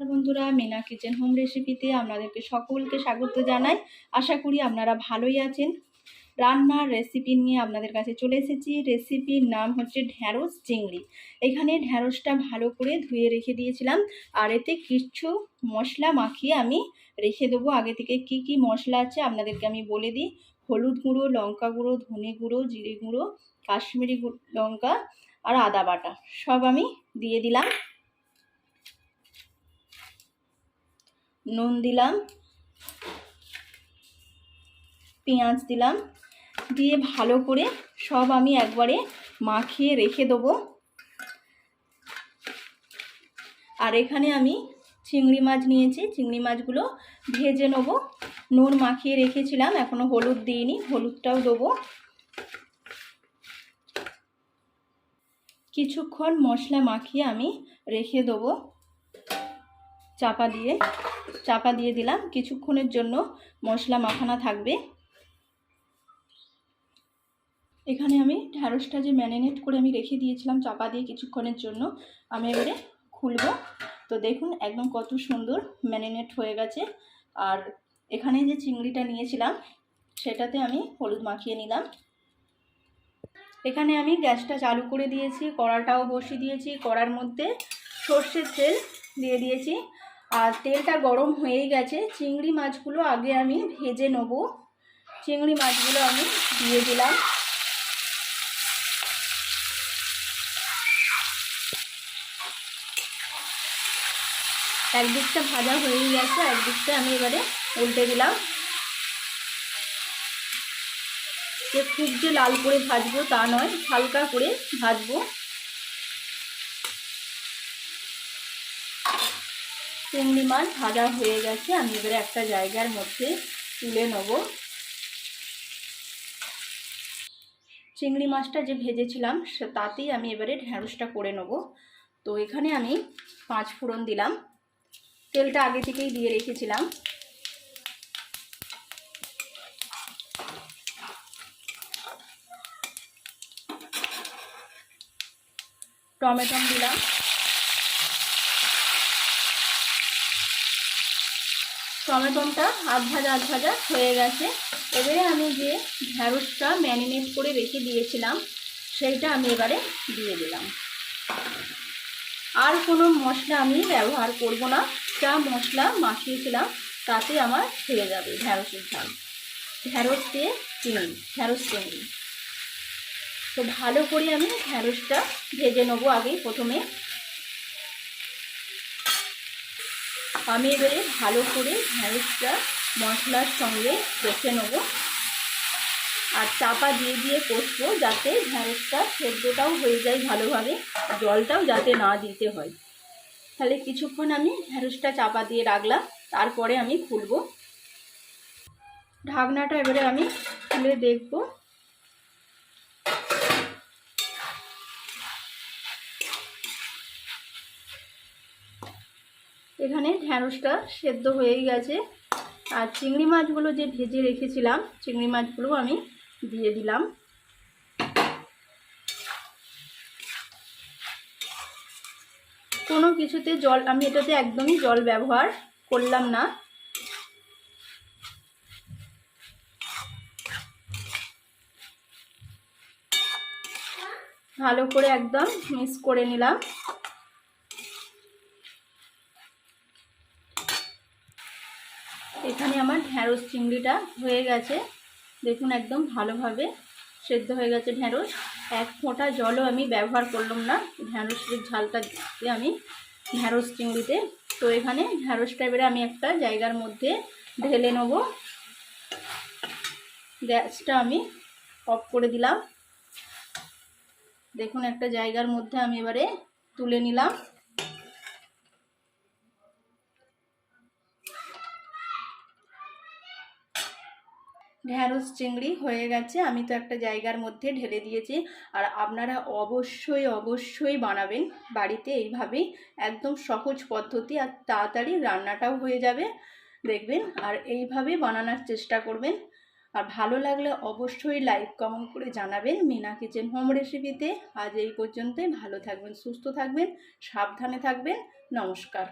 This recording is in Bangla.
বন্ধুরা, মিনা কিচেন হোম রেসিপিতে আপনাদেরকে সকলকে স্বাগত জানাই। আশা করি আপনারা ভালোই আছেন। রান্নার রেসিপি নিয়ে আপনাদের কাছে চলে এসেছি। রেসিপির নাম হচ্ছে ঢ্যাঁড়স চিংড়ি। এখানে ঢ্যাঁড়সটা ভালো করে ধুয়ে রেখে দিয়েছিলাম। আর এতে কিছু মশলা মাখিয়ে আমি রেখে দেবো। আগে থেকে কি কি মশলা আছে আপনাদেরকে আমি বলে দিই। হলুদ গুঁড়ো, লঙ্কা গুঁড়ো, ধনে গুঁড়ো, জিরে গুঁড়ো, কাশ্মীরি লঙ্কা আর আদা বাটা সব আমি দিয়ে দিলাম। নুন দিলাম, পেঁয়াজ দিলাম, দিয়ে ভালো করে সব আমি একবারে মাখিয়ে রেখে দেবো। আর এখানে আমি চিংড়ি মাছ নিয়েছি, চিংড়ি মাছগুলো ভেজে নেব। নুন মাখিয়ে রেখেছিলাম এখনও হলুদ দিইনি, হলুদটাও দেবো। কিছুক্ষণ মশলা মাখিয়ে আমি রেখে দেবো, চাপা দিয়ে। চাপা দিয়ে দিলাম। কিছুক্ষণের জন্য মশলা মাখানা থাকবে। এখানে আমি ঢ্যাঁড়সটা যে ম্যারিনেট করে আমি রেখে দিয়েছিলাম চাপা দিয়ে কিছুক্ষণের জন্য, আমি এবারে খুলবো। তো দেখুন একদম কত সুন্দর ম্যারিনেট হয়ে গেছে। আর এখানে যে চিংড়িটা নিয়েছিলাম, সেটাতে আমি হলুদ মাখিয়ে নিলাম। এখানে আমি গ্যাসটা চালু করে দিয়েছি, কড়াটাও বসিয়ে দিয়েছি। কড়ার মধ্যে সর্ষের তেল দিয়ে দিয়েছি। আর তেলটা গরম হয়েই গেছে। চিংড়ি মাছগুলো আগে আমি ভেজে নেব। চিংড়ি মাছগুলো আমি দিয়ে দিলাম। একদিকটা ভাজা হয়েই গেছে, একদিকটা আমি এবারে উল্টে দিলাম। যে খুব যে লাল করে ভাজবো তা নয়, হালকা করে ভাজবো। চিংড়ি মাছ ভাজা হয়ে গেছে। আমি এবারে একটা জায়গার মধ্যে তুলে নেব। চিংড়ি মাছটা যে ভেজেছিলাম তাতেই আমি এবারে ঢ্যাঁড়সটা করে নেব। তো এখানে আমি পাঁচ ফোড়ন দিলাম। তেলটা আগে থেকেই দিয়ে রেখেছিলাম। টমেটো দিলাম। টমেটোটা আধ ভাজা আধ ভাজা হয়ে গেছে। এবারে আমি যে ঢ্যাঁড়সটা ম্যারিনেট করে রেখে দিয়েছিলাম, সেইটা আমি এবারে দিয়ে দিলাম। আর কোনো মশলা আমি ব্যবহার করব না। যা মশলা মাখিয়েছিলাম, তাতে আমার হয়ে যাবে ঢ্যাঁড়সের ঝাল। ঢ্যাঁড়স দিয়ে চিনি, ঢ্যাঁড়স চিংড়ি তো ভালো করে আমি ঢ্যাঁড়সটা ভেজে নেব আগে প্রথমে। আমি এবারে ভালো করে ঢ্যাঁড়সটা মশলার সঙ্গে কষে নেব। আর চাপা দিয়ে দিয়ে কষবো যাতে ঢ্যাঁড়সটা সেদ্ধটাও হয়ে যায় ভালোভাবে, জলটাও যাতে না দিতে হয়। তাহলে কিছুক্ষণ আমি ঢ্যাঁড়সটা চাপা দিয়ে রাখলাম, তারপরে আমি খুলবো। ঢাকনাটা এবারে আমি খুলে দেখব। এখানে ঢ্যাঁড়সটা সেদ্ধ হয়েই গেছে। আর চিংড়ি মাছগুলো যে ভেজে রেখেছিলাম, চিংড়ি মাছগুলো আমি দিয়ে দিলাম। কোনো কিছুতে জল, আমি এটাতে একদমই জল ব্যবহার করলাম না। ভালো করে একদম মিক্স করে নিলাম। এখানে আমার ঢ্যাঁড়স চিংড়িটা হয়ে গেছে। দেখুন একদম ভালোভাবে সেদ্ধ হয়ে গেছে ঢ্যাঁড়স। এক ফোঁটা জলও আমি ব্যবহার করলাম না। ঢ্যাঁড়সের ঝালটা দিয়ে আমি ঢ্যাঁড়স চিংড়িতে। তো এখানে ঢ্যাঁড়সটা এবারে আমি একটা জায়গার মধ্যে ঢেলে নেব। গ্যাসটা আমি অফ করে দিলাম। দেখুন একটা জায়গার মধ্যে আমি এবারে তুলে নিলাম। ঢ্যাঁড়স চিংড়ি হয়ে গেছে, আমি তো একটা জায়গার মধ্যে ঢেলে দিয়েছি। আর আপনারা অবশ্যই অবশ্যই বানাবেন বাড়িতে এইভাবেই, একদম সহজ পদ্ধতি আর তাড়াতাড়ি রান্নাটাও হয়ে যাবে, দেখবেন। আর এইভাবে বানানোর চেষ্টা করবেন। আর ভালো লাগলে অবশ্যই লাইক, কমেন্ট করে জানাবেন মিনা কিচেন হোম রেসিপিতে। আজ এই পর্যন্তই, ভালো থাকবেন, সুস্থ থাকবেন, সাবধানে থাকবেন, নমস্কার।